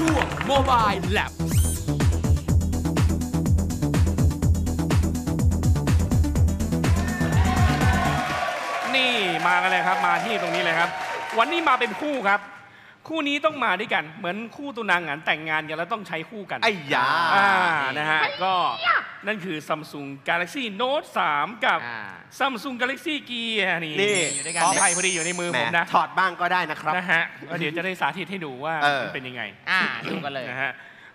ช่วง Mobile Lab นี่มากันเลยครับมาที่ตรงนี้เลยครับ วันนี้มาเป็นคู่ครับ คู่นี้ต้องมาด้วยกัน เหมือนคู่ตุนางงานแต่งงานกันแล้วต้องใช้คู่กันไอ้ยาอ่านะฮะก็นั่นคือ Samsung Galaxy Note 3 กับอ่า Samsung Galaxy Gear นี่นี่อยู่ด้วยกันขออภัยพอดีอยู่ในมือแหมผมนะถอดบ้างก็ได้นะครับนะฮะก็เดี๋ยวจะได้สาธิตให้ดูว่าเออมันเป็นยังไงอ่าดูกันเลยนะฮะ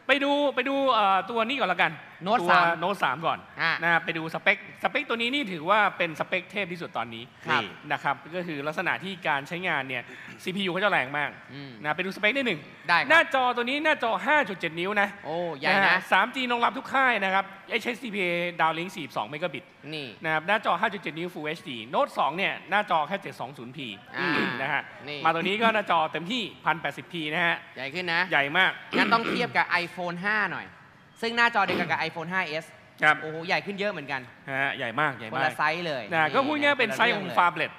ไปดูไปดูเอ่อตัวนี้ก่อนละกัน Note ตัว3โน้ตสามก่อนอะนะฮะไปดูสเปคสเปคตัวนี้นี่ถือว่าเป็นสเปคเทพที่สุดตอนนี้ครับ นี่นะครับก็คือลักษณะที่การใช้งานเนี่ย CPU เขาจะแรงมากอืม นะไปดูสเปคนิดหนึ่งได้ครับ หน้าจอตัวนี้หน้าจอ 5.7 นิ้วนะโอ้ใหญ่ฮนะ 3G รองรับทุกค่ายนะครับ HDPA Downlink 42 เมกะบิต นี่ นะครับหน้าจอ 5.7 นิ้ว Full HD Note 2เนี่ย หน้าจอแค่ 720p อ่านะฮะ นี่ มาตัวนี้ก็หน้าจอเต็มที่ 1080p นะฮะ ใหญ่ขึ้นนะ ใหญ่มาก งั้นต้องเทียบกับ iPhone 5 หน่อย ซึ่งหน้าจอเดียวกันกับ iPhone 5s ครับโอ้โหใหญ่ขึ้นเยอะเหมือนกันนะฮะใหญ่มากใหญ่คนมากละไซส์เลยนะก็พูดง่ายๆเป็นไซส์ของฟา Phablet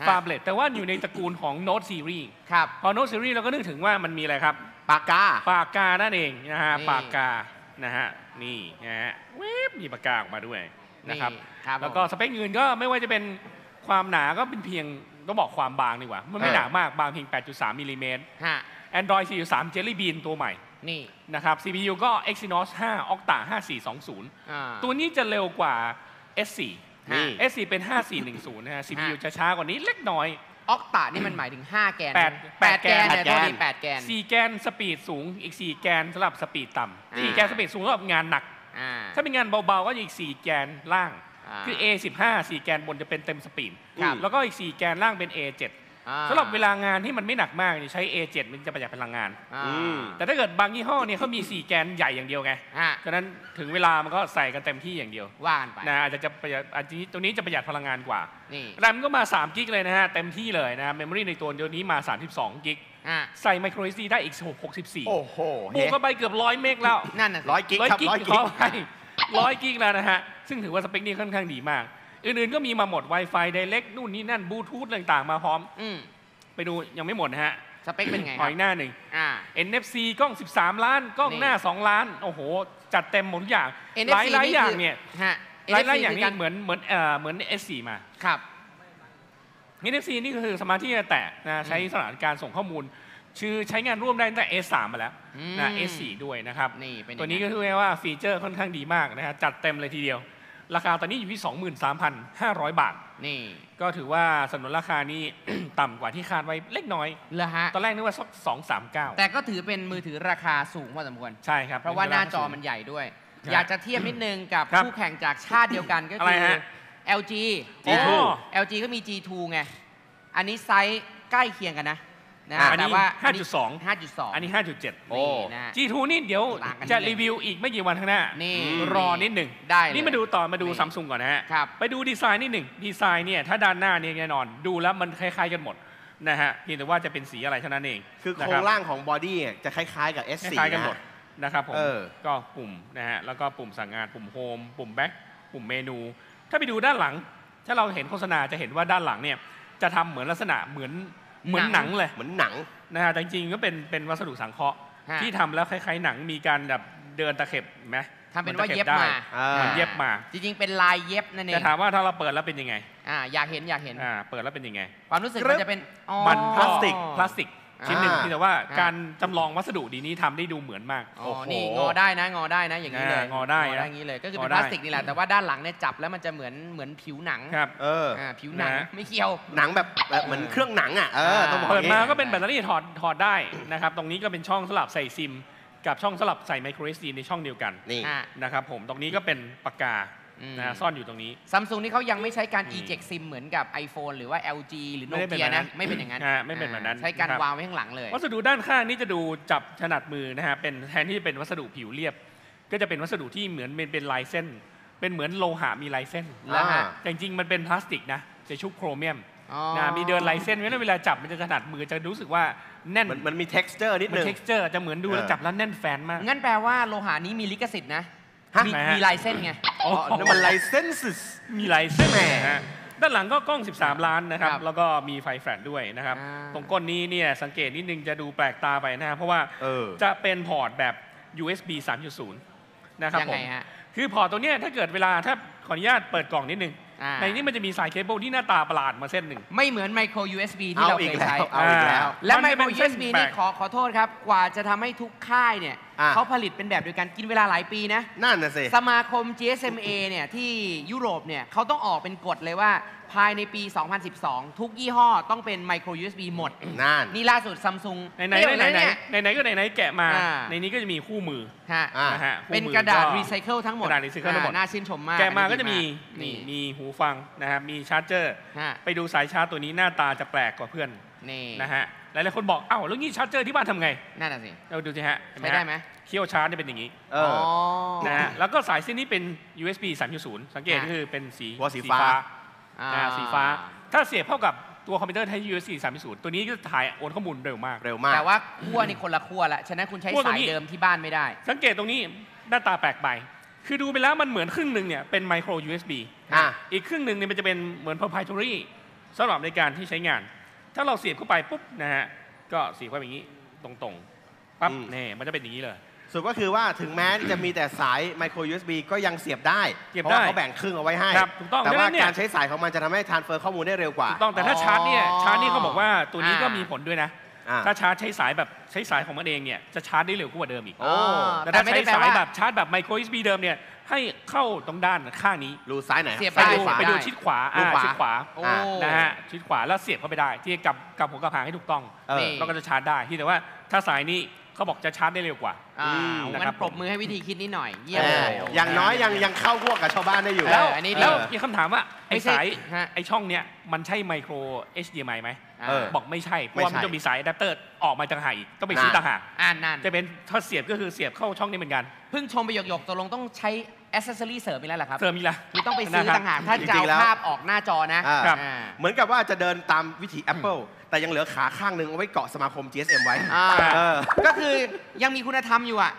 ฮะ Phablet แต่ว่าอยู่ในตระกูลของ Note Series ครับ พอ Note Series เราก็นึกถึงว่ามันมีอะไรครับ ปากกา ปากกานั่นเองนะฮะนี่ ปากกานะฮะนี่นะฮะเวบมีปากกาออกมาด้วยนะครับครับแล้วก็สเปคอื่นก็ไม่ว่าจะเป็นความหนาก็เป็นเพียงต้องบอกความบางดีกว่า มันไม่เออ หนามากบางเพียง 8.3มิลลิเมตร ฮะ Android 4.3 Jelly Bean ตัวใหม่ นี่นะครับ CPU ก็ Exynos 5 Octa 5420อ่าตัวนี้จะเร็วกว่า S4 ฮะ S4 เป็น 5410 นะฮะ CPU จะช้ากว่านี้เล็กน้อยออกตานี่มันหมายถึง 5 แกนแปดแปดแปดแกแกนนเนี่ยแปดแกนโทษทีแปดแกน 4 แกนสปีดสูงอีก 4 แกนสำหรับสปีดต่ำอ่าสี่แกนสปีดสูงสำหรับงานหนักอ่าถ้าเป็นงานเบาๆ ก็อีก 4 แกนล่างอ่าคือ A15 4 แกนบนจะเป็นเต็มสปีดครับแล้วก็อีก 4 แกนล่างเป็น A7 อ่า สำหรับเวลางานที่มันไม่หนักมากเนี่ยใช้ A7 มันจะประหยัดพลังงานอ่าอืมแต่ถ้าเกิดบางยี่ห้อเนี่ยเขามี 4 แกนใหญ่อย่างเดียวไงฮะฉะนั้นถึงเวลามันก็ใส่กันเต็มที่อย่างเดียวว่ากันไปนะอาจจะจะประหยัดอาจจะตัวนี้จะประหยัดพลังงานกว่านี่แรมก็มา3กิกเลยนะฮะเต็มที่เลยนะเมมโมรีในตัวเดียวนี้มา 32กิกอะใส่ micro SD ได้อีก 64 โอ้โหบวกเข้าไปเกือบร้อยเมกแล้ว นั่นน่ะสิร้อยกิกร้อยครับกิกร้อยขกิอกไปร้อยกิกแล้วนะฮะ ซึ่งถือว่าสเปคนี้ค่อนข้างดีมาก อื่นๆก็มีมาหมด Wi-Fi Direct นู่นนี่นั่นบลูทูธต่างๆ มาพร้อม อืมไปดูยังไม่หมดนะฮะสเปคเป็นไงขคอรับอีกหน้าหนึ่ง อ่า NFC กล้อง 13 ล้าน กล้องหน้า 2 ล้าน โอ้โห จัดเต็มหมดทุกอย่าง NFC หลายหลายนี่อย่างคือเนี่ย ฮะ หลายหลาย NFC อย่างคืนี่กรเหมือนเหมือนเอ่อเหมือน S4 มา ครับ NFC นี่ก็คือสมาร์ทที่จะแตะนะใช้สถานการส่งข้อมูล ชื่อใช้งานร่วมได้ตั้งแต่ S3 มาแล้วนะอืม S4 ด้วยนะครับ นี่เป็นตัวนี้ก็คือว่าฟีเจอร์ค่อนข้างดีมากนะฮะจัดเต็มเลยทีเดียว ราคาตอนนี้อยู่ที่ 23,500 บาท นี่ ก็ถือว่าสนนราคานี้ ต่ำกว่าที่คาดไว้เล็กน้อย เหรอฮะ ตอนแรกนึกว่าสัก239แต่ก็ถือเป็นมือถือราคาสูงพอสมควร ใช่ครับเพราะว่าหน้าจอมันใหญ่ด้วยใช่อยากจะเทียบนิดนึงกับครับคู่แข่งจากชาติเดียวกันก็อะไรคือ ฮะ LG G2 อ๋อ LG ก็มี G2 ไง อันนี้ไซส์ใกล้เคียงกันนะ นะอะอันนี้แต่ว่า5.2 5.2อันนี้5.7โอ้ นี่นะ G2 นี่เดี๋ยวต่างกันจะนิดนึงรีวิวอีกไม่กี่วันข้างหน้า นี่รอนิดหนึ่งได้เลยนี่มาดูต่อมาดูนี่ซัมซุงก่อนนะฮะ ครับไปดูดีไซน์นิดหนึ่งดีไซน์เนี่ยถ้าด้านหน้าเนี่ยแน่นอน ดูแล้วมันคล้ายๆกันหมดนะฮะเพียงแต่ว่าจะเป็นสีอะไรเท่านั้นเองคือโคนะรรังบร่างของบอดี้จะคล้ายๆกับ ค S4 ล้ายๆกันนะหมดนะครับผมเออ ก็ปุ่มนะฮะแล้วก็ปุ่มสั่งงานปุ่มโฮมปุ่มแบ็คปุ่มเมนู ถ้าไปดูด้านหลัง ถ้าเราเห็นโฆษณาจะเห็นว่าด้านหลังเนี่ยจะทำเหมือนลักษณะเหมือน เหมือนหนังเลยเหมือนหนังนะฮะแต่จริงๆก็เป็นเป็นวัสดุสังเคราะห์ฮะที่ทำแล้วคล้ายๆหนังมีการแบบเดินตะเข็บเห็นไหมทำเป็นว่าเย็บได้มาอ่าเหมือนเย็บมา จริงๆ เป็นลายเย็บนั่นเอแต่งถามว่าถ้าเราเปิดแล้วเป็นยังไงอ่าอยากเห็นอยากเห็นอ่าเปิดแล้วเป็นยังไง ความรู้สึกกรึ๊มันบจะเป็นอ๋อมันพลาสติกพลาสติก ชิ้นหนึ่งอ่าที่แต่ว่าอ่าการจำลองวัสดุดีนี้ทำได้ดูเหมือนมากอ๋อโอ้โห นี่งอได้นะงอได้นะอย่างนี้เลยอ่างอได้นะอย่างนี้เลยก็คืองอเป็นได้ พลาสติกนี่แหละแต่ว่าด้านหลังเนี่ยจับแล้วมันจะเหมือนเหมือนผิวหนังครับ เออ อ่าผิวหนังนะไม่เกี่ยว หนังแบบแบบเหมือนเครื่องหนังอะ เออ ต้องบอกเปิดมาอย่างงี้ก็เป็นแบตเตอรี่ถอดถอดได้นะครับ ตรงนี้ก็เป็นช่องสลับใส่ซิม กับช่องสลับใส่ไมโคร SD ในช่องเดียวกันนี่ อ่า นะครับผม ตรงนี้ก็เป็นปากกาอืม นะฮะซ่อนอยู่ตรงนี้ ซัมซุงนี่เขายังไม่ใช้การอืม eject sim เหมือนกับ iPhone หรือว่า LG หรือไม่ได้เป็น Nokia แบบนั้นะนไม่เป็นอย่างนั้นอ่าไม่เป็นแบบนั้นใช้การครับ วางไว้ข้างหลังเลย วัสดุด้านข้างนี่จะดูจับถนัดมือนะฮะเป็นแทนที่จะเป็นวัสดุผิวเรียบ ก็จะเป็นวัสดุที่เหมือนเป็นเป็นลายเส้น เป็นเหมือนโลหะมีลายเส้นแล้วฮะแต่จริงๆมันเป็นพลาสติกนะจะชุบโครเมียมอ๋อ นะมีเดินลายเส้นเพราะฉะนั้นเวลาจับมันจะถนัดมือจะรู้สึกว่าแน่นมันมันมี texture นิดมัน นึง texture จะเหมือนดูแล้วเออจับแล้วแน่นแฟนมาก งั้นแปลว่าโลหะนี้มีลิขสิทธิ์นะ ฮะ มีไหนฮะมีลายเส้นไง อ๋อนั่นมัน licenses มีลายเส้นแหมนะฮะด้านหลังก็กล้อง 13 ล้านนะครับ ครับแล้วก็มีไฟแฟลชด้วยนะครับ อ่าตรงก้นนี้เนี่ยสังเกตนิดนึงจะดูแปลกตาไปนะครับเพราะว่าเออ จะเป็นพอร์ตแบบ USB 3.0 นะครับยังผไงมฮะ คือพอร์ตตัวเนี้ยถ้าเกิดเวลาถ้าขออนุญาตเปิดกล่องนิดนึงอ่า ในนี้มันจะมีสายเคเบิลที่หน้าตาประหลาดมาเส้นหนึ่ง ไม่เหมือนไมโคร USB ที่เอาเราอีเคกยแล้ใช้วเอาอีกแล้ว และมันไมจะโครเป็นเส้น USB แปลนี่กขอขอโทษครับ กว่าจะทำให้ทุกค่ายเนี่ยอะเขาผลิตเป็นแบบเดียวกันกินเวลาหลายปีนะ นั่นน่ะสิ สมาคม GSMA เนี่ยที่ยุโรปเนี่ยเขาต้องออกเป็นกฎเลยว่าภายในปี 2012 ทุกยี่ห้อต้องเป็นไมโคร USB หมดนั่นนี่ล่าสุดซัมซุงไหนไหนไหนไหนไหนไหนก็ไหนไหนแกะมาอ่าในนี้ก็จะมีคู่มือฮะอะนะฮะคู่เป็นมือกระดาษก็รีไซเคิลทั้งหมดกระดาษ recycle ทั้งหมดอ่าน่าชื่นชมมาก แกะมาก็อันจะนี้มีดีนี่มากมีหูฟังนะครับมีชาร์จเจอร์ฮะไปดูสายชาร์จตัวนี้หน้าตาจะแปลกกว่าเพื่อนนี่นะฮะหลายๆคนบอกเอ้าแล้วงี้ชาร์จเจอร์ที่บ้านทำไงนั่นน่ะสิ เราดูสิฮะเห็นใช้ฮะได้ไหม เคี่ยวชาร์จเนี่ยเป็นอย่างนี้เออ นะฮะแล้วก็สายเส้นนี้เป็น USB 3.0 สังเกตฮะก็คือเป็นสีหัวสีฟ้า อ่านะฮะสีฟ้า ถ้าเสียบเข้ากับตัวคอมพิวเตอร์ใช้ USB 3.0 ตัวนี้ก็ถ่ายโอนข้อมูลเร็วมาก เร็วมาก แต่ว่าขั้วนี่คนละขั้วละฉะนั้นคุณใช้ขั้วตรงสายนี้ เดิมที่บ้านไม่ได้ สังเกตตรงนี้หน้าตาแปลกไป คือดูไปแล้วมันเหมือนครึ่งหนึ่งเนี่ยเป็นไมโคร USB อะอีกครึ่งหนึ่งเนี่ยมันจะเป็นเหมือน proprietary สำหรับในการที่ใช้งาน ถ้าเราเสียบเข้าไปปุ๊บนะฮะก็เสียบเข้าไปอย่างนี้ตรงๆปั๊บอืมนี่มันจะเป็นอย่างนี้เลยสุดก็คือว่าถึงแม้จะมีแต่สายไมโคร USB ก็ยังเสียบได้เสียบเพราะว่าได้เขาแบ่งครึ่งเอาไว้ให้ครับถูกต้องแต่ว่าดังนั้นเนี่ยการใช้สายของมันจะทำให้ทานเฟอร์ข้อมูลได้เร็วกว่าถูกต้องแต่ถ้าชาร์จเนี่ยอ๋อชาร์จนี่เขาบอกว่าตัวนี้ก็อ่ามีมีผลด้วยนะอะถ้าชาร์จใช้สายแบบใช้สายของมันเองเนี่ยจะชาร์จได้เร็วกว่าเดิมอีกโอ้แต่แต่ถ้าไม่ใช้ได้แปลสายว่าแบบชาร์จแบบไมโคร USB เดิมเนี่ย ให้เข้าตรงด้านข้างนี้รูซ้ายไหนเสียบ ไปซ้ายดูหรือขวาไปดูได้ชิดขวาดูอ่าขวาชิดขวาโอ้อะนะฮะชิดขวาแล้วเสียบเข้าไปได้ ที่กับกับหัวกับหางให้ถูกต้องเออ นี่ เราก็จะชาร์จได้ที่แต่ว่าถ้าสายนี้เขาบอกจะชาร์จได้เร็วกว่า อ่าอืมนะคงั้รับ นปรบมือให้วิธีคิดนิดหน่อย เยี่ยมเอเลอยอย่างน้อยยังยังเข้าพวกกับชาวบ้านได้อยู่เอแล้วออันนี้ดี แล้วมีคำถามว่าไอ้ไม่ใช่สายฮะ ไอ้ช่องเนี้ยมันใช่ไมโคร HDMI ไหมเออ บอกไม่ใช่เพราะว่าไม่ใช่ มันจะมีสายอะแดปเตอร์ออกมาต่างหากอีกต้องไปซื้อนั่นต่างหากอ่านนั่นจะเป็นถ้าเสียบก็คือเสียบเข้าช่องนี้เหมือนกัน เพิ่งชมไปหยกๆตกลงต้องใช้ อ c เซสซอรี่เสริมอีกแล้วเหรอครับเสริมอีกละคือต้องไปซื้อนะครับต่างหากถ้าจริจะงเอาๆแล้ว ภาพออกหน้าจอนะอ่าครับอ่า เหมือนกับว่าจะเดินตามวิถี Apple แต่ยังเหลือขาข้างหนึ่งเอาไว้เกาะสมาคม GSM ไว้อ่า เออ ก็คือยังมีคุณธรรมอยู่อะ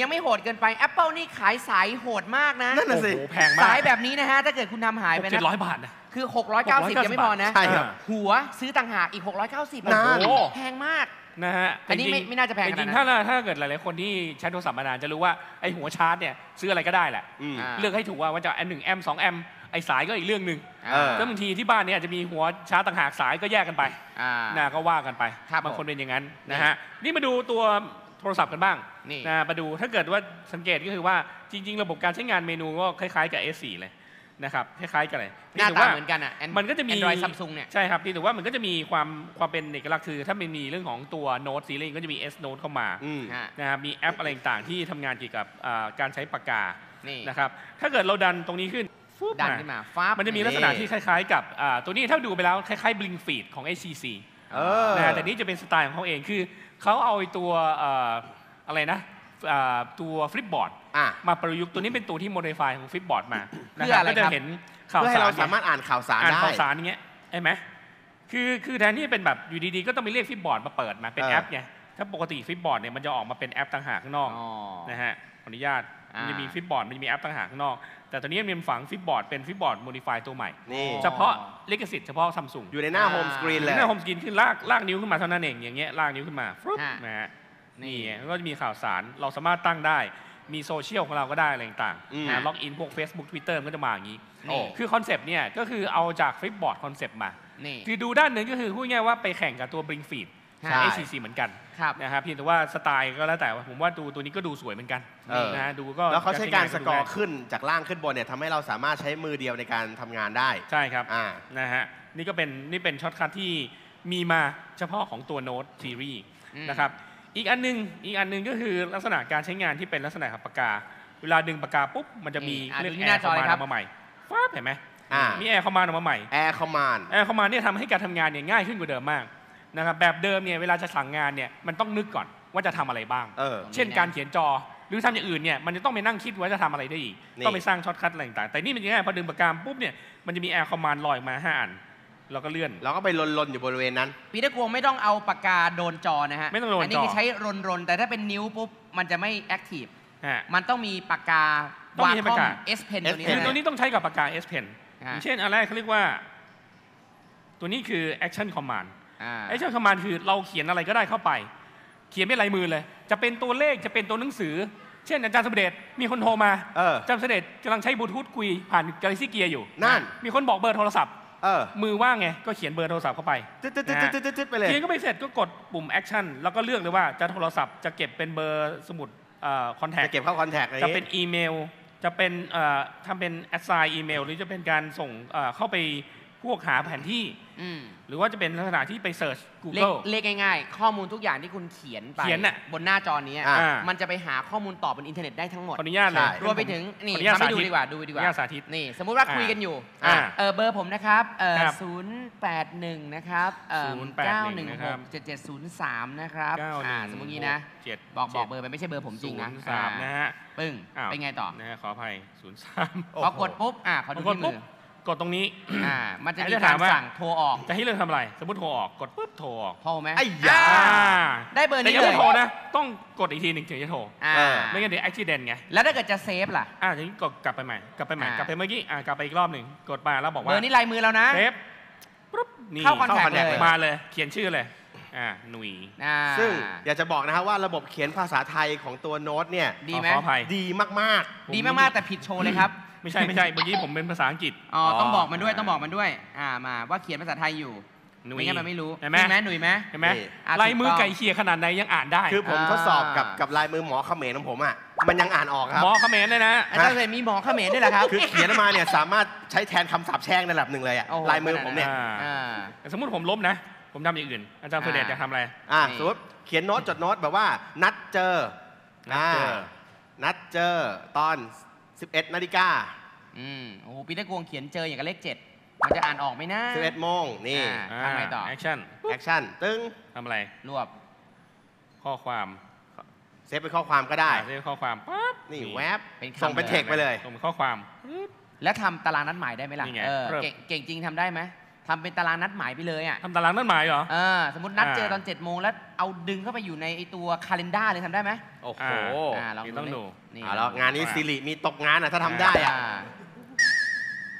ยังไม่โหดเกินไป Apple นี่ขายสายโหดมากนะ นั่นน่ะสิ โอ้โหแพงมากสายแบบนี้นะฮะ ถ้าเกิดคุณทำหายไปเจ็ดนะร้อยบาทนะ คือ690ยังไม่พอนะ ใช่ครับ หัวซื้อต่างหากอีก 690นั่นโอ้โห แพงมาก นะฮะอันนี้ไม่จริงๆไม่น่าจะแพงขนาดนั้นจริงๆถ้าถ้าเกิดหลายๆคนที่ใช้โทรศัพท์มานานจะรู้ว่าไอ้หัวชาร์จเนี่ยซื้ออะไรก็ได้แหละอืมอ่าเลือกให้ถูกว่าว่าจะแอมหนึ่งแอมสองแอมไอ้สายก็อีกเรื่องหนึ่งเออแล้วบางทีที่บ้านเนี่ยอาจจะมีหัวชาร์จต่างหากสายก็แยกกันไปอ่านะก็ว่ากันไปครับบางคนผมเป็นอย่างนั้นนะฮะนี่มาดูตัวโทรศัพท์กันบ้างนี่นะมาดูถ้าเกิดว่าสังเกตก็คือว่าจริง ๆ ระบบการใช้งานเมนูก็คล้ายๆกับ S4 เลย นะครับคล้ายๆกันเลยหน้าแต่ตาว่าเหมือนกันอะ An- มันก็จะมี Android Samsung เนี่ยใช่ครับที่แต่ว่ามันก็จะมีความความเป็นเอกลักษณ์คือ ถ้ามันมีเรื่องของตัวโน้ตซีรีส์ก็จะมี S Note เข้ามาอืมฮะนะครับมีแอปอะไรต่างๆที่ทำงานเกี่ยวกับอ่าการใช้ปากกานี่นะครับถ้าเกิดเราดันตรงนี้ขึ้นฟึบดันมาขึ้นมาฟ้าบมันจะมีลักษณะที่คล้ายๆ กับอ่าตัวนี้ถ้าดูไปแล้วคล้ายๆ Blink Feed ของ HTC เออนะฮะแต่นี่จะเป็นสไตล์ของเขาเองคือเขาเอาไอ้ตัวเอ่ออะไรนะอ่าตัวฟลิปบอร์ด อะ มาประยุกต์ตัวนี้เป็นตัวที่โมดิฟายของฟลิปบอร์ดมานะเพื่ออะไรก็จะครับ เห็นข่าวเพื่อให้สารเราไงสามารถอ่านข่าวสารอ่านได้ ข่าวสารอย่างเงี้ยใช่ไหมคือคือแทนที่จะเป็นแบบอยู่ดีๆ ก็ต้องไปเรียกฟลิปบอร์ดมาเปิดมาเป็นเออ แอปไงถ้าปกติฟลิปบอร์ดเนี่ยมันจะออกมาเป็นแอปต่างหากข้างนอกอ๋อ นะฮะขออนุญาตอ่ามั มันจะมีฟลิปบอร์ดมันจะมีแอปต่างหากข้างนอก แต่ตอนนี้มันมีฝังฟลิปบอร์ดเป็นฟลิปบอร์ดโมดิฟายตัวใหม่ นี่ เฉพาะลิขสิทธิ์เฉพาะซัมซุง อยู่ในหน้าโฮมสกรีนเลย หน้าโฮมสกรีนขึ้นลากลากนิ้วขึ้นมาเท่านั้นเองอย่างเงี้ยลากนิ้วขึ้นมาฟึบฮะ นะฮะนี่นี่แล้วก็จะมีข่าวสารเราสามารถตั้งได้ มีโซเชียลของเราก็ได้อะไรต่างอืมๆนะล็อกอินพวก Facebook Twitter มันก็จะมาอย่างนี้นี่คือคอนเซปต์เนี่ยก็คือเอาจากฟลิปบอร์ดคอนเซปต์มานี่คือดูด้านหนึ่งก็คือพูดง่ายๆว่าไปแข่งกับตัว Bring Feed ใช่ของ HTC เหมือนกันครับนะครับเพียงแต่ว่าสไตล์ก็แล้วแต่ว่าผมว่าดูตัวนี้ก็ดูสวยเหมือนกันเออนะฮะดูก็แล้วเขาใช้การสกอร์ดูง่ายขึ้นจากล่างขึ้นบนเนี่ยทำให้เราสามารถใช้มือเดียวในการทำงานได้ใช่ครับอ่านะฮะนี่ก็เป็นนี่เป็นช็อตคัทที่มีมาเฉพาะของตัว Note Series อืมนะครับ อีกอันหนึงอีกอันหนึงก็คือลักษณะการใช้งานที่เป็นลักษณะของปากกา เวลาดึงปากกาปุ๊บมันจะมีนี่อะเรียกดูที่แอหน้าร์จคออมเลยมานครับออกมาใหม่ฟ้าบเห็นไหมอ่ามีแอร์คอมมานออกมาใหม่ Air Command แอร์คอมมานด์เนี่ยทำให้การทำงานเนี่ยง่ายขึ้นกว่าเดิมมากนะครับแบบเดิมเนี่ยเวลาจะสั่งงานเนี่ยมันต้องนึกก่อนว่าจะทำอะไรบ้าง เออ เช่นการเขียนจอหรือทำอย่างอื่นเนี่ยมันจะต้องไปนั่งคิดว่าจะทำอะไรได้อีกนี่ ต้องไปสร้างช็อตคัทอะไรต่างๆแต่นี่มันง่ายพอดึงปากกาปุ๊บเนี่ยมันจะมีแอร์คอมมานด์ลอยมาห้าอัน แล้วก็เลื่อน เราก็ไปลนๆอยู่บริเวณนั้น ปีเตอร์กวงไม่ต้องเอาปากกาโดนจอนะฮะไม่ต้องโดนจออันนี้คือใช้รนๆ แต่ถ้าเป็นนิ้วปุ๊บ มันจะไม่แอคทีฟฮะ มันต้องมีปากกาต้องวามีคอปากมกา S Pen ตัวนี้ S คือ Pen นะ ตัวนี้ต้องใช้กับปากกา S Pen ฮะอย่างเช่น อันแรกเขาเรียกว่า ตัวนี้คือ action command อ่า action command คือเราเขียนอะไรก็ได้เข้าไป เขียนเป็นลายมือเลย จะเป็นตัวเลขจะเป็นตัวหนังสือ เช่นอาจารย์สมเด็จมีคนโทรมาเอออาจารย์สมเด็จกำลังใช้บลูทูธคุยผ่าน Galaxy Gear อยู่นั่น มีคนบอกเบอร์โทรศัพท์ เออ มือว่างไงก็เขียนเบอร์โทรศัพท์เข้าไปตึ๊ดตึ๊ดตึ๊ดตึ๊ดตึ๊ดตึ๊ดไปเลย เขียนก็ไปเสร็จก็กดปุ่ม action แล้วก็เลือกเลยว่าจะโทรศัพท์จะเก็บเป็นเบอร์สมุดคอนแทคจะเก็บเข้าคอนแทคอะไรจะเป็นอีเมล จะเป็นเอ่อทำเป็น assign อีเมลหรือจะเป็นการส่งเอ่อเข้าไป พวกหาแผนที่ อืม หรือว่าจะเป็นลักษณะที่ไปเสิร์ช เลข Google เลขง่ายๆ ข้อมูลทุกอย่างที่คุณเขียนไปเขียนน่ะบนหน้าจอนี้อ่ามันจะไปหาข้อมูลต่อบนอินเทอร์เน็ตได้ทั้งหมด ขออนุญาตเลยใช่รวมไปถึงนี่ขออนุญาตทำให้ดูสาธิตดีกว่าดูดีกว่าขออนุญาตสาธิต นี่ สมมุติว่าอ่าคุยกันอยู่อ่าเออเบอร์ผมนะครับเออครับศูนย์แปดหนึ่งนะครับเอ่อ081เก้าหนึ่งนะหครับ กเจ็ดเจ็ดศูนย์สามนะครับเก้าหอ่านึ่งสมมติงี้นะ เจ็ดบอกบอกเบอร์ไปไม่ใช่เบอร์ผมจริงนะศูย์สามอ่นะฮะ ปึ้งอ้าว เป็นไงต่อนะฮะขออภัยศูนย์สามโอ้พอโหกดปุ๊บอ่าขอดูกดที่ปุ๊มืบอ กดตรงนี้อ่ามันจะแล้วมีจะกาถารมว่าสั่งโทรออก จะให้เลือกทำอะไร สมมติโทรออกกดปุ๊บโทรออกโทรไหมไอ้ยาอ่าอ่าได้เบอร์แต่นี้ยังเลไม่ยโทรนะต้องกดอีกทีหนึ่งถึงจะโทรอ่าเออไม่งั้นเดี๋ยว accident ไงแล้วถ้าเกิดจะเซฟล่ะอ่าทีนี้กดกลับไปใหม่กลับไปใหม่อ่ากลับไปเมื่อกี้อ่ากลับไปอีกรอบหนึ่งกดมาแล้วบอกเบว่าอร์นี้ลายมือแล้วนะเซฟปุ๊บนี่เข้าคอนแทคเข้า contact เลยมาเลยเขียนชื่อเลยอ่าหนุ่ยอ่าซึ่งอยากจะบอกนะครับว่าระบบเขียนภาษาไทยของตัวโน้ตเนี่ยดีไหมขออภัยดีมากดีมากๆแต่ผิดโชว์เลยครับ ไม่ใช่ไม่ใช่เมื่อกี้ผมเป็นภาษาอังกฤษอ๋ออ๋อต้องบอกมันด้วยต้องบอกมันด้วย อ่ามาว่าเขียนภาษาไทยอยู่หนุ่ยไม่งั้นมันไม่รู้เห็นไหมหนุ่ยไหมเห็นไหมนี่อะลายมือถูกต้องไก่เคียขนาดไหนยังอ่านได้ๆคือผมอ่าทดสอบกับกับลายมือหมอเขมรของผมอะมันยังอ่านออกครับหมอเขมรเลยนะอาจารย์เคยมีหมอเขมรด้วยเหรอครับคือเขียนออกมาเนี่ยสามารถใช้แทนคำสาปแช่งในระดับหนึ่งเลยอะโอ้โหลายมือผมเนี่ยอ่าอ่าสมมติผมล้มนะ ผมทำอย่างอื่น อาจารย์เฟรเดตอ่าจะทำอะไรอะนี่สมมติเขียนโน้ตจดโน้ตแบบว่า นัดเจอนัดเจอานัดเจอตอน 11นาฬิกาอืมโอ้โหปีเตอร์กวงเขียนเจออย่างกับเลขเจ็ดมันจะอ่านออกไหมนะ11โมงนี่อ่าทำไงต่อแอคชั่นแอคชั่นตึ้งทำอะไร รวบข้อความเซฟเป็นข้อความก็ได้ อ่าเรียกข้อความปั๊บนี่แวบเป็นคำส่งเป็นเลยเทคไปเลย ส่งเป็นข้อความปึ๊บแล้วทำตารางนัดหมายได้ไหมล่ะนี่ไงเออเริ่ม เก่งเก่งจริงทำได้ไหม ทำเป็นตารางนัดหมายไปเลยอะทำตารางนั่นหมายเหรอ เออสมมตินัดอ่าเจอตอน7จ็ดโมงแล้วเอาดึงเข้าไปอยู่ในไอตัวคาล endar เลยทำได้ไหม โอ้โหอ่าอ่าลองนี่ดูต้องดิดู นี่เอาแล้วงานนี้สิริมีตกงานอะถ้าทำได้อะา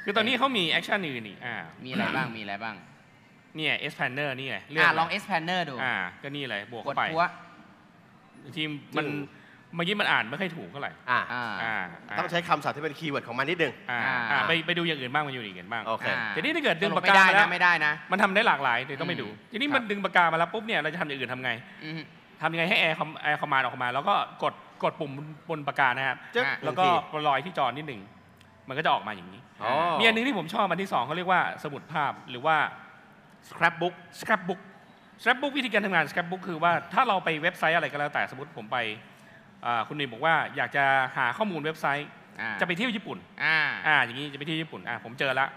คือตอนนี้เขามีแอคชั่นอื่นอีกอ่ามีอะไรบ้างมีอะไรบ้างเนี่ย expander นี่ไงเลือ่ากลอง expander ดู อ่าก็นี่เลยบวกกดเข้าไป พัว ทีมมันจึ้ง เมื่อกี้มันอ่านไม่ค่อยถูกเท่าไหร่อะอ่าอ่าต้องใช้คำศัพท์ที่เป็นคีย์เวิร์ดของมันนิดนึง อ่าอ่าอ่าไปไปดูอย่างอื่นบ้างมันอยู่อย่างอื่นบ้างโอเคอ่าทีนี้ถ้าเกิดดึงสรุปากไม่กาได้มาแล้วนะไม่ได้นะมันทำได้หลากหลายเดี๋ยวต้องไปดูอืมทีนี้ครับมันดึงปากกามาแล้วปุ๊บเนี่ยเราจะทำอย่างอื่นทำไงอืมทำยังไงให้แอร์คอมแอร์คอมมานด์ออกมา แล้วก็กดกดปุ่มบนปากกานะครับจึ๊กอะแล้วก็หนึ่งทีลอยที่จอนิดหนึ่งมันก็จะออกมาอย่างนี้อ๋อมีอันหนึงที่ผมชอบอันที่สองเขาเรียกว่าสมุดภาพหรือว่า scrapbook scrapbook scrapbook วิธีการทำงาน scrapbook คือว่าถ้าเราไปเว็บไซต์อะไรก็แล้วแต่สมมติผมไปอ่า คุณหนุ่ยบอกว่าอยากจะหาข้อมูลเว็บไซต์อ่าจะไปเที่ยวญี่ปุ่นอ่าอ่าอย่างนี้จะไปเที่ยวญี่ปุ่นอ่าผมเจอละ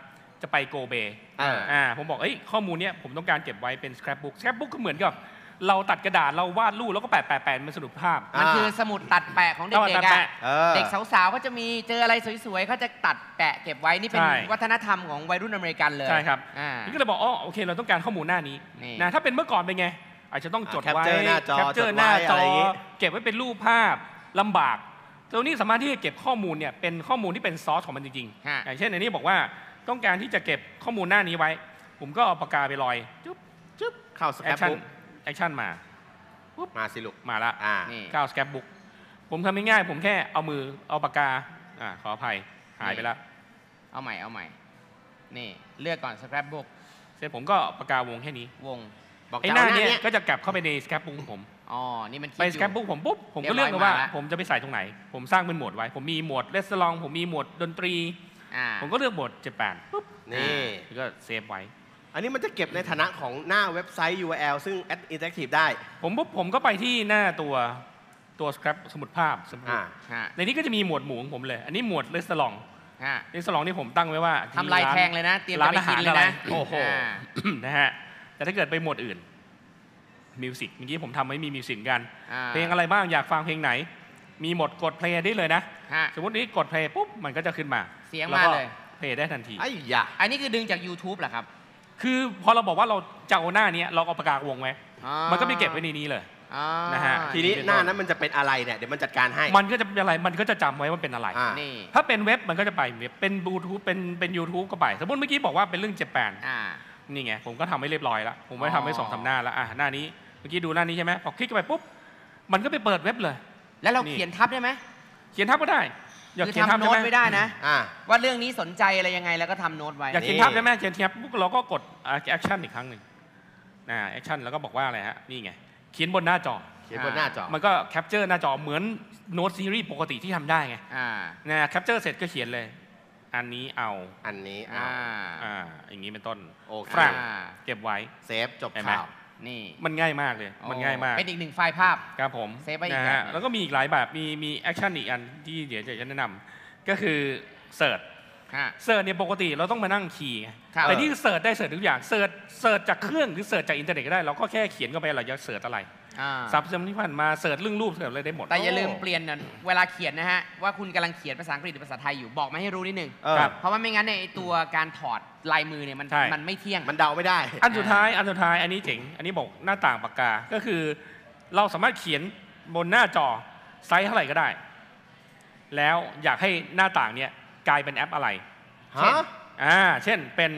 จะไปโกเบเอออ่าผมบอกเอ้ยข้อมูลเนี้ยผมต้องการเก็บไว้เป็น scrapbook scrapbook ก็เหมือนกับเราตัดกระดาษเราวาดรูปแล้วก็แปะแปะแปะเป็นสรุปภาพ มันอ่าคือสมุดตัดแปะของเด็เอากตัดๆอะแปะเออเด็กสาวๆก็จะมีเจออะไรสวยๆเขาจะตัดแปะเก็บไว้นี่เป็นใช่วัฒนธรรมของวัยรุ่นอเมริกันเลยใช่ครับอ่านี่ก็เลยบอกอ๋อโอเค เราต้องการข้อมูลหน้านี้นี่นะถ้าเป็นเมื่อก่อนเป็นไง อาจจะต้องจดไว้ capture หน้าจอแคปเจอจดร์ไว้หน้าจอะไรออย่างงี้ เก็บไว้เป็นรูปภาพลำบากตัวนี้สามารถที่จะเก็บข้อมูลเนี่ยเป็นข้อมูลที่เป็นซอสของมันจริงฮะ ๆอย่างเช่นในนี้บอกว่าต้องการที่จะเก็บข้อมูลหน้านี้ไว้ ผมก็เอาปากกาไปลอยจุ๊บจึ๊บเข้าแอคชั่น scrapbook แอคชั่นมามาสิลูกมาละ อ่านี่ ก้าวสแคปบุ๊กผมทำง่ายๆผมแค่เอามือเอาปากกาอ่าขออภัยหายไปแล้วเอาใหม่เอาใหม่ นี่ เลือกก่อน scrapbook เสร็จผมก็ปากกาวงแค่นี้ วง บอกไอ้จะหน้าเอาหน้าเนี้ยเนี้ยก็จะกลับเข้าไปในสแคปบุ๊กผมอ๋อนี่มันคิดไปอสยู่แคปบุ๊กผมปุ๊บผมก็เรีเลืยอบกร้เลอยยว่ามาแล้วผมจะไปใส่ตรงไหน ผมสร้างเป็นโหมดไว้ ผมมีโหมดเลสซองผมมีโหมดดนตรีอ่าผมก็เลือกโหมดเจแปนปุ๊บนี่แล้วก็เซฟไว้ อันนี้มันจะเก็บในฐานะของหน้าเว็บไซต์ URL ซึ่ง Ad Interactive ได้ ผมปุ๊บผมก็ไปที่หน้าตัวตัวสครับสมุดภาพสมุดอ่าฮะในนี้ก็จะมีหมวดหมู่ของผมเลย อันนี้หมวดเลสซองฮะเลสซองนี่ผมตั้งไว้ว่าทำลายร้นแพงเลยนะเตรียมร้าจะนไปอาหากิรนเลยอะไรนะโอ้โหานะฮะ แต่ถ้าเกิดไปหมวดอื่นมิวสิกเมื่อกี้ผมทำไว้มีมิวสิกกันอ่าเพลงอะไรบ้างอยากฟังเพลงไหน มีหมดกดเพลย์ได้เลยนะฮะสมมตินี้กดเพลย์ปุ๊บมันก็จะขึ้นมา เสียงแวมาก็เลยเพลย์ได้ทันทีไอ้ยะอันนี้คือดึงจาก YouTube เหรอครับ คือพอเราบอกว่าเราจะเอาหน้าเนี้ยเราเอาปากกาวงไว้อ๋อมันก็ไปเก็บไว้ในนี้เลยอ๋อนะฮะทีนี้หน้านั้นมันจะเป็นอะไรเนี่ยเดี๋ยวมันจัดการให้ มันก็จะเป็นอะไรมันก็จะจำไว้ว่าเป็นอะไรอ่านี่ถ้าเป็นเว็บมันก็จะไปเว็บเป็นบลูทูธเป็นเป็นยูทูบก็ไป สมมติเมื่อกี้บอกว่าเป็นเรื่องเจแปนอ่า นี่ไงผมก็ทำให้เรียบร้อยแล้วผมไม่ทำให้อ๋อสองสามหน้าแล้วอะหน้านี้เมื่อกี้ดูหน้านี้ใช่ไหมพอคลิกเข้าไปปุ๊บมันก็ไปเปิดเว็บเลย แล้วเรานี่เขียนทับได้ไหมเขียนทับก็ได้อยากคือเขียนทับทำได้โน้ตไหมไม่ได้นะอ่าว่าเรื่องนี้สนใจอะไรยังไงแล้วก็ทำโน้ตไว้อยากเขียนทับได้ไหมเขียนทับปุ๊บเราก็กดแอคชั่นอีกครั้งหนึ่งนะแอคชั่นแล้วก็บอกว่าอะไรฮะนี่ไงเขียนบนหน้าจอเขียนบนหน้าจอ มันก็แคปเจอร์หน้าจอเหมือนโน้ตซีรีส์ปกติที่ทำได้ไงอ่านะแคปเจอร์เสร็จก็เขียนเลย อันนี้เอาอันนี้อ่าเอาอ่าอย่างนี้เป็นต้นโอเค ฝรั่งอ่าเก็บไว้ เซฟจบเห็นไหม ข่าว นี่มันง่ายมากเลย มันง่ายมาก เป็นอีกหนึ่งไฟล์ภาพ ครับผมเซฟไว้อีกนะแบบฮะหนึ่งแล้วก็มีอีกหลายแบบ มีมีแอคชั่นอีกอันที่เดี๋ยวจะแนะนำก็คือเสิร์ช ฮะ เสิร์ชเนี่ยปกติเราต้องมานั่งคีย์ไงครับแต่นี่เสิร์ชได้เสิร์ชทุกอย่าง เสิร์ชเสิร์ชจากเครื่องหรือเสิร์ชจากอินเทอร์เน็ตก็ได้ เราก็แค่เขียนเข้าไปเราจะเสิร์ชอะไร อ่าซับซ้ำที่ผ่านมาเสิร์ชเรื่องรูปเสิร์ชอะไรได้หมด แต่อย่าลืมเปลี่ยนนะเวลาเขียนนะฮะ ว่าคุณกำลังเขียนภาษาอังกฤษหรือภาษาไทยอยู่บอกมาให้รู้นิดนึงเออครับเพราะว่าไม่งั้นในยไอ้ตัวการถอดลายมือเนี่ยมันใช่มันไม่เที่ยงมันเดาไม่ได้ อันสุดท้ายอันสุดท้ายอันนี้เจ๋ง อันนี้บอกหน้าต่างปากกา ก็คือ เราสามารถเขียนบนหน้าจอไซส์เท่าไหร่ก็ได้ แล้วอยากให้หน้าต่างเนี่ยกลายเป็นแอปอะไรฮะอ่าเช่นเป็น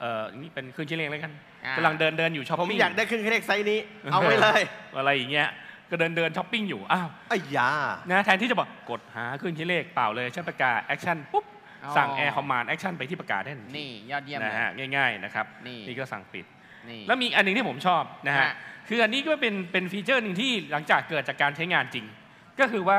เอ่อนี่เป็นคืนชิ้นเลี้ยงแล้วกันอ่ากำลังเดินเดินอยู่ช้อปผมปิ้งอยากได้เครื่องคิดเลขไซส์นี้ เอาไว้เลยอะไรอย่างเงี้ยก็เดินเดินช้อปปิ้งอยู่อ้าวไอ้ยา นะแทนที่จะบอกกดหาคืนชิ้นเลขเปล่าเลยใช้ปากกาแอคชั่นปุ๊บอ๋อ สั่งแอร์คอมมานด์แอคชั่นไปที่ปากกาได้ทันทีนี่ยอดเยี่ยมนะเลยฮะง่ายๆนะครับนี่ นี่ก็สั่งปิด นี่ แล้วมีอีกอันหนึ่งที่ผมชอบนะฮะ ฮะ คืออันนี้ก็เป็นเป็นฟีเจอร์หนึ่งที่หลังจากเกิดจากการใช้งานจริง ก็คือว่า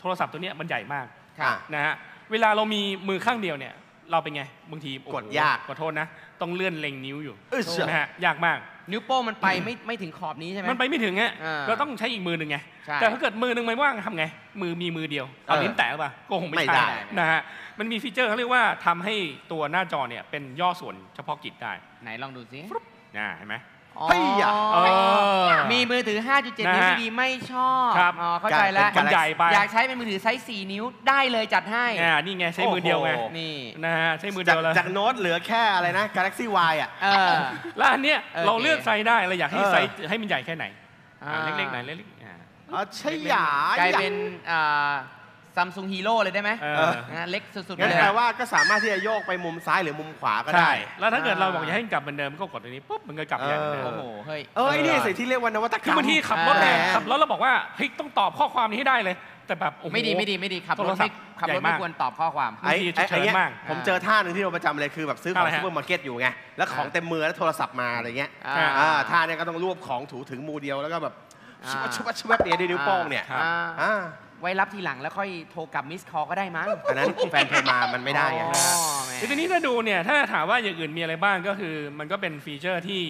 โทรศัพท์ตัวเนี้ยมันใหญ่มากครับนะฮะ เวลาเรามีมือข้างเดียวเนี่ย เราเป็นไงบางทีโอ้โหกดยากขอโทษนะ ต้องเลื่อนเล็งนิ้วอยู่เออเชื่อนะฮะยากมาก นิ้วโป้งมันไปไม่ไม่ถึงขอบนี้ใช่ไหมมันไปไม่ถึงฮะอ่าเราต้องใช้อีกมือหนึ่งไงใช่แต่ถ้าเกิดมือหนึ่งไม่ว่างทำไง มือมีมือเดียวเอาเออลิ้นแตะหรือเปล่าก็คงไม่ไม่ใช่ได้นะฮะมันมีฟีเจอร์เขาเรียกว่าทำให้ตัวหน้าจอเนี่ยเป็นย่อส่วนเฉพาะกิจได้ไหนลองดูสินะเห็นไหม อ๋อเฮ้ยอะเออ มีมือถือ 5.7นิ้วนะฮะดีๆไม่ชอบครับ อ๋อเข้าใจแล้ว มันใหญ่ไปอยากใช้เป็นมือถือไซส์4นิ้วได้เลยจัดให้ อ่านี่ไงใช้มือเดียวไงโอ้โห นี่ นะฮะใช้มือเดีจากยวเลยจากโน้ตเหลือแค่อะไรนะ Galaxy Y อะ เออ แล้วอันเนี้ยโอเคเราเลือกไซส์ได้เราอยากให้เออ ไซส์ให้มันใหญ่แค่ไหนอ่า อ่าเล็กๆหน่อยเล็กๆอ่า อ๋อใช่หยากลายเป็น ซัมซุงฮีโร่เลยได้ไหมเอเอออ นะเล็กสุดๆงั้นเลย แปลว่าก็สามารถที่จะโยกไปมุมซ้ายหรือมุมขวาก็ใช่ได้ แล้วถ้าเกิดเราบอกอ่าอยากให้มันกลับเหมือนเดิมก็กดตัวนี้ปุ๊บมันก็กลับไปอย่างเดิมเอโอ้โห เฮ้ย เออไอ้นี่สิ่งที่เรียกว่านวัตกรคืรอม บางทีขับรถแหมเนี่ยขับรถเราบอกว่าเฮ้ยต้องตอบข้อความนี้ให้ได้เลย แต่แบบโอ้โห ไม่ดีไม่ดีไม่ดีขับรโทรถศัไม่พท์ขับรถใหญ่ไม่มากควรตอบข้อความ ไอ้บางทีไอ้ฉุกเฉินไอ้เนี้ยมากผมเจอท่าหนึ่งที่เราประจำเลยคือแบบซื้อของอะไรฮะ ซูเปอร์มาร์เก็ตอยู่ไง แล้วของเต็มมือแล้วโทรศัพท์มาอะไรเงี้ยอ่า อ่าท่าเนี้ยก็ต้องรวบของถูถึงมือเดียวแล้วก็แบบอ่าชุบชุบชุบเนี่ยด้วยนิ้วโป้งเนี่ยครับอ่า อ่า ไว้รับทีหลังแล้วค่อยโทรกลับมิสคอก็ได้มั้งอันนั้นแฟนโทรมามันไม่ได้ไงอ๋อแหมคือทีนี้ถ้าดูเนี่ยถ้าถามว่าอย่างอื่นมีอะไรบ้างก็คือมันก็เป็นฟีเจอร์ที่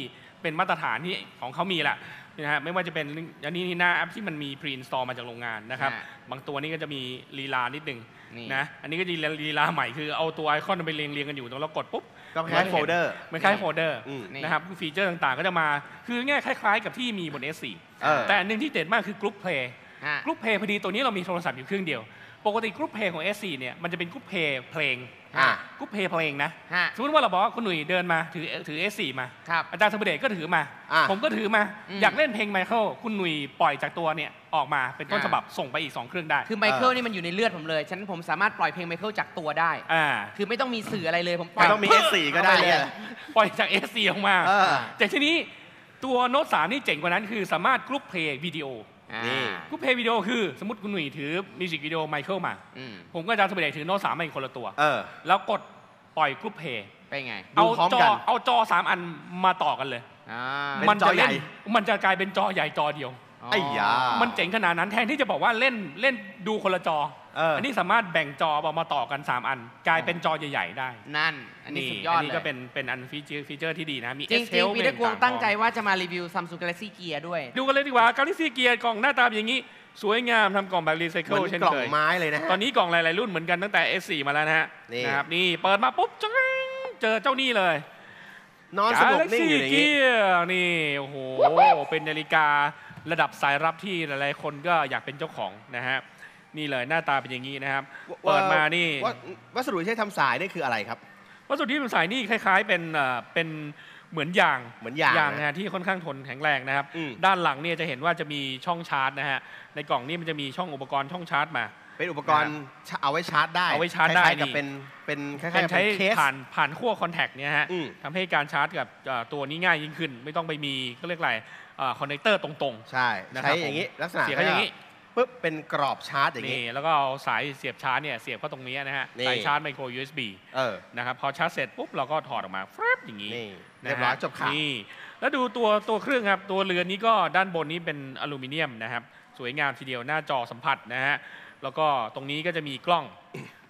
เป็นมาตรฐานที่ของเขามีแหละนะฮะไม่ว่าจะเป็นอันนี้ที่หน้าแอปที่มันมีพรีนสตอลมาจากโรงงานนะครับฮะบางตัวนี่ก็จะมีลีลานิดนึงนี่ นะอันนี้ก็จะลีลาใหม่คือเอาตัวไอคอนมันไปเรียงเรียงๆกันอยู่ตรงเรากดปุ๊บ ก็คล้ายโฟลเดอร์เหมือนคล้ายโฟลเดอร์อืมนี่ นะครับฟีเจอร์ต่างๆก็จะมา คือง่ายคล้าย ๆ กับที่มีบน S4 เออแต่อันหนึ่งที่เด่นมากคือกรุ๊ปเพลย์ฮะ กรุ๊ปเพลย์พอดีตัวนี้เรามีโทรศัพท์อยู่เครื่องเดียว ปกติกรุ๊ปเพลย์ของ S4 เนี่ยมันจะเป็นกรุ๊ปเพลย์เพลงอะกรุ๊ปเพลย์เพลงนะฮะสมมติว่าเราบอกว่าคุณหนุ่ยเดินมาถือถือ S4 มาครับอาจารย์สมเด็จก็ถือมาอะผมก็ถือมาอืมอยากเล่นเพลงไมเคิลคุณหนุ่ยปล่อยจากตัวเนี่ยออกมาเป็นต้นอ่าฉบับส่งไปอีก 2 เครื่องได้ คือไมเคิลนี่มันอยู่ในเลือดผมเลยฉะนั้นผมสามารถปล่อยเพลงไมเคิลจากตัวได้อ่าคือไม่ต้องมีสื่ออะไรเลยผมปล่ไม่อยต้องมี S4 ก็ได้อาปเนี่ยปล่อยจาก S4 ออกมาเออแต่ทีนี้ตัวโน้ต3นี่เจ๋งกว่านั้นคือสามารถกรุ๊ปเพลย์วิดีโออ่า นี่กรุ๊ปเพลย์วิดีโอคือสมมติคุณหนุ่ยถือมิวสิกวิดีโอไมเคิลมาอืมผมก็อาจารย์สมเด็จถือโน้ตสามมาอีกคนละตัว เออ แล้วกดปล่อยกรุ๊ปเพลย์เป็นไงดูเอาพร้อมจอกันเอาจอสามอันมาต่อกันเลยอ่าเป็นมัจจะอใหญ่เล่นมันจะกลายเป็นจอใหญ่จอเดียวไอ้ยามันเจ๋งขนาดนั้นแทนที่จะบอกว่าเล่นเล่นดูคนละจอเอออันนี้สามารถแบ่งจอเอามาต่อกัน 3 อัน กลายเป็นจอใหญ่ ๆ ได้ นั่น อันนี้สุดยอดนี้เลยก็เป็นเป็นอันฟีเจอร์ฟีเจอร์ที่ดีนะ มีจริง S จริง Help ปีเตอร์กวงต่าๆตั้งใจว่าจะมารีวิว Samsung Galaxy Gear ด้วย ดูกันเลยดีกว่า Galaxy Gear กล่องหน้าตาเป็นอย่างนี้ สวยงามทำกล่องแบบรีไซเหเคิมืลอนเช่นกล่อเคงยไม้เลยนะฮะตอนนี้กล่องหลาย ๆ รุ่นเหมือนกันตั้งแต่ S4 มาแล้วนะฮะนี่นะครับนี่เปิดมาปุ๊บจ้งเจอเจ้านี่เลยนอนสงบนิ่ง Galaxy อยู่อย่างนี้ Gear นี่โอ้โหเป็นนาฬิการะดับสายรับที่หลายๆคนก็อยากเป็นเจ้าของนะฮะ นี่เลยหน้าตาเป็นอย่างนี้นะครับ เปิดมานี่ว่าวัสดุที่ใช้ทำสายนี่คืออะไรครับ วัสดุที่เป็นสายนี่คล้าย ๆ เป็นเอ่อเป็นเหมือนยางเหมือนยางยางนะนะฮะที่ค่อนข้างทนแข็งแรงนะครับอืมด้านหลังเนี่ยจะเห็นว่าจะมีช่องชาร์จนะฮะในกล่องนี้มันจะมีช่องอุปกรณ์ช่องชาร์จมา เป็นอุปกรณ์เอาไว้ชาร์จได้เอาไว้ชาร์จได้คล้ายๆกับนี่เป็นเป็นคล้ายๆเป็นกับใช้เป็นเคสผ่านผ่านขั้วคอนแทคเนี่ยฮะอืมทำให้การชาร์จกับเอ่อตัวนี้ง่ายยิ่งขึ้น ไม่ต้องไปมีก็เรียกอะไรคอนเนคเตอร์ตรงใช่นะครับใช้อย่างนี้ลักษๆณะเสียบเขาอย่างนี้ ปุ๊บเป็นกรอบชาร์จอย่างนี้ นี่แล้วก็เอาสายเสียบชาร์จเนี่ยเสียบเข้าตรงนี้นะฮะนี่ สายชาร์จไมโคร USB เออ นะครับพอชาร์จเสร็จปุ๊บเราก็ถอดออกมาฟรึบอย่างนี้นี่นะฮะเรียบร้อยจบข่าว นี่แล้วดูตัวตัวเครื่องครับ ตัวเรือนนี้ก็ด้านบนนี้เป็นอลูมิเนียมนะครับ สวยงามทีเดียวหน้าจอสัมผัสนะฮะแล้วก็ตรงนี้ก็จะมีกล้อง